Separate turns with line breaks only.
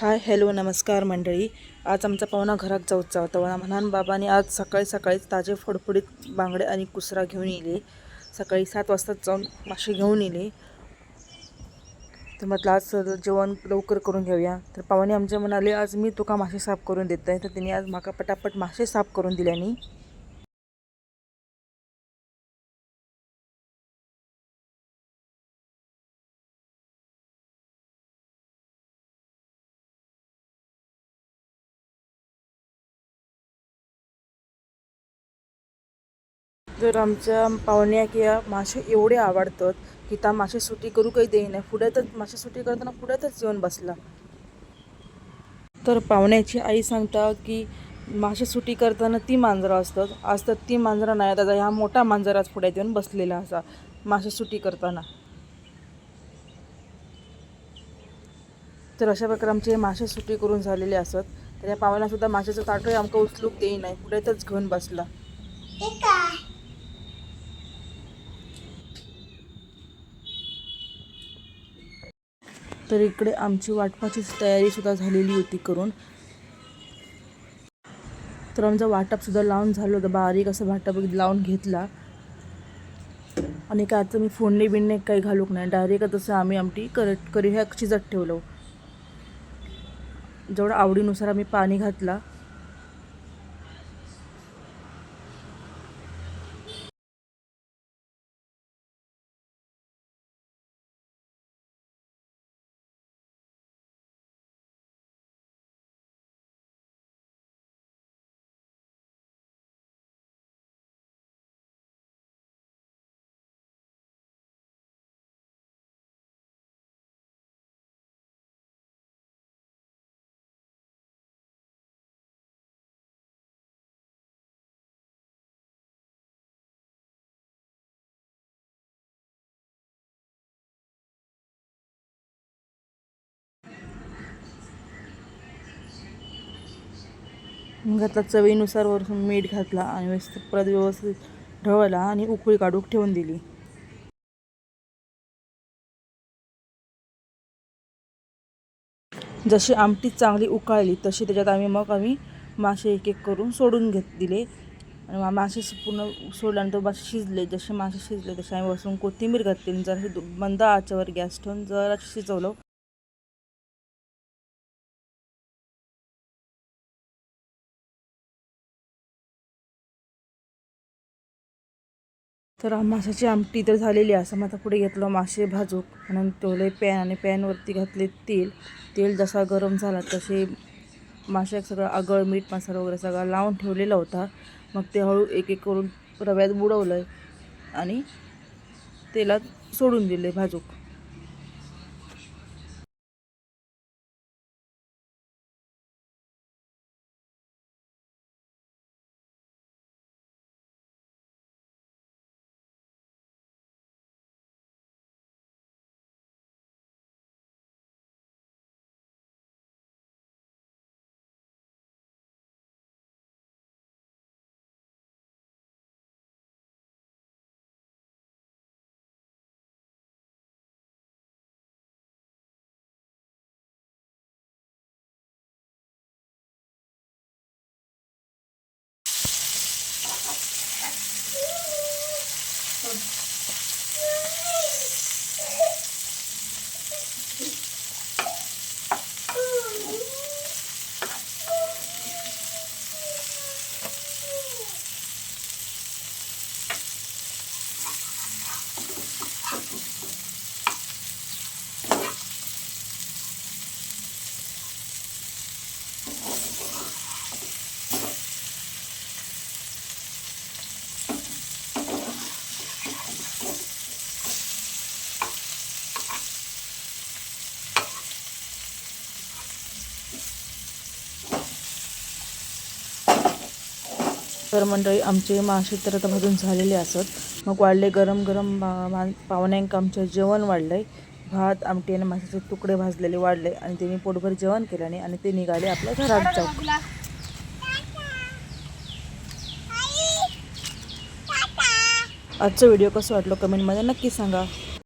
Hi hello नमस्कार मंडळी. आज आमचा पाहुणा घरात जाऊचा होता म्हणान बाबाने आज सकाळी सकाळीच ताजे फडफडीत बांगडे आणि कुसरा घेऊन येले. सकाळी सात वाजता जाऊन मासे घेऊन येले. तर म्हटलं आज जेवण लवकर करून घेऊया. तर पाहुणे आमचे म्हणाले आज मी तुका मासे साफ करून देत आहे तर तिने आज माका पटापट मासे साफ करून दिल्यानी. जर आमच्या पाहुण्या किंवा मासे एवढे आवडतात की त्या मासे सुटी करू काही देईना तर मासे सुटी करताना पुढ्यातच येऊन बसला. तर पाहुण्याची आई सांगता की मासे सुटी करताना ती मांजरं असतात. आज तर ती मांजरं नाही. दादा ह्या मोठा मांजर आज येऊन बसलेला असा मासे सुटी करताना. तर अशा प्रकारे आमचे मासे सुटी करून झालेले असत. तर या पाहुण्यासुद्धा माशाचं ताटही आमकां उचलूक देई नाही. पुढ्यातच घेऊन बसला. तर इकडे आमची वाटपाची तयारीसुद्धा झालेली होती करून. तर आमचा वाटपसुद्धा लावून झालं होतं. बारीक असं वाटप लावून घेतला. आणि काय आता मी फोडणी बिणणे काही घालूक नाही. डायरेक्ट तसं आम्ही आमटी कर करी ह्या शिजत ठेवलो. जेवढं आवडीनुसार आम्ही पाणी घातला. घातला चवीनुसार वरून मीठ घातला आणि व्यवस्थित परत व्यवस्थित ढवळला आणि उकळी काढून ठेवून दिली. जशी आमटी चांगली उकाळली तशी त्याच्यात आम्ही मग आम्ही मासे एक एक करून सोडून घेत दिले. आणि मा- मासे पूर्ण सोडल्यानंतर मासे शिजले. जसे मासे शिजले तसे आम्ही वरून कोथिंबीर घातली. जर हे मंद आचेवर गॅस ठेवून जरा शिजवलं. तर माशाची आमटी तर झालेली असं मग आता पुढे घेतलं मासे भाजूक. म्हणून ठेवले पॅन आणि पॅनवरती घातले तेल. तेल जसा गरम झाला तसे माशाक सगळं आगळ मीठ मसाला वगैरे सगळा लावून ठेवलेला होता. मग ते हळू एक एक करून रव्यात बुडवलं आणि तेलात सोडून दिले भाजूक. तर मंडळी आमचे मासे तर आता झालेले असत. मग वाढले गरम गरम मा- पाहुण्यांक आमचं जेवण वाढलंय. भात आमटी आणि माशाचे तुकडे भाजलेले वाढले आणि त्यांनी पोटभर जेवण केल्याने आणि ते निघाले आपल्या घरात जाऊ आजचं व्हिडिओ कसं वाटलं कमेंटमध्ये नक्की सांगा.